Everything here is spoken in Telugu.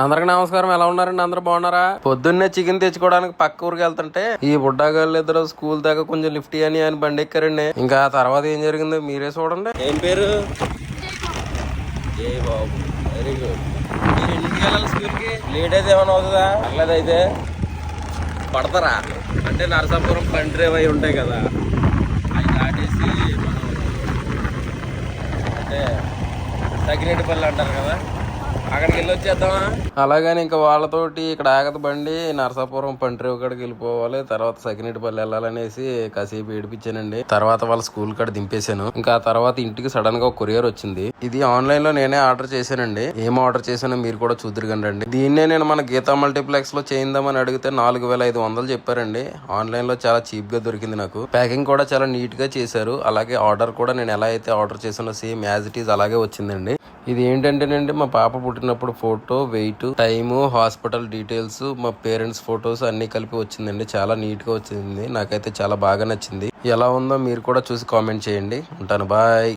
అందరికి నమస్కారం. ఎలా ఉన్నారండి? అందరూ బాగున్నారా? పొద్దున్నే చికెన్ తెచ్చుకోవడానికి పక్క ఊరికి వెళ్తుంటే ఈ బుడ్డాగాళ్ళు ఇద్దరు స్కూల్ దాకా కొంచెం లిఫ్ట్ అని అని బండి ఎక్కారండి. ఇంకా ఆ తర్వాత ఏం జరిగిందో మీరే చూడండి. ఏం పేరు? ఏ బాబు వెరీ గుడ్. మీరు ఎన్నింటికి వెళ్ళాలి స్కూల్కి? లేట్ అయితే ఏమైనా అవుతుందా? అట్లేదైతే పడతారా? అంటే నరసాపురం కంట్రీ అవి ఉంటాయి కదా. అవి దాటేసి మనం అంటే తగినేటిపల్లి అంటారు కదా. అక్కడికి వెళ్ళి వచ్చేద్దామా? అలాగని ఇంకా వాళ్ళతోటి ఇక్కడ ఆగత బండి నరసాపురం పంట్రి కాడికి వెళ్ళిపోవాలి. తర్వాత సకినీటిపల్లి వెళ్ళాలనేసి కాసేపు ఏడిపించానండి. తర్వాత వాళ్ళ స్కూల్ కాడ దింపేశాను. ఇంకా ఆ తర్వాత ఇంటికి సడన్గా కొరియర్ వచ్చింది. ఇది ఆన్లైన్లో నేనే ఆర్డర్ చేశానండి. ఏం ఆర్డర్ చేశానో మీరు కూడా చూద్దరు దీన్నే నేను మన గీతా మల్టీప్లెక్స్లో చేయిందామని అడిగితే నాలుగు వేల ఐదు వందలు చెప్పారండి. ఆన్లైన్లో చాలా చీప్గా దొరికింది నాకు. ప్యాకింగ్ కూడా చాలా నీట్గా చేశారు. అలాగే ఆర్డర్ కూడా నేను ఎలా అయితే ఆర్డర్ చేశానో సేమ్ యాజ్ ఇట్ ఈజ్ అలాగే వచ్చిందండి. ఇది ఏంటంటేనండి మా పాప పుట్టినప్పుడు photo weight time hospital details మా పేరెంట్స్ ఫొటోస్ అన్ని కలిపి వచ్చిందండి. చాలా నీట్గా వచ్చింది. నాకైతే చాలా బాగా నచ్చింది. ఎలా ఉందో మీరు కూడా చూసి కామెంట్ చేయండి. ఉంటాను. బాయ్.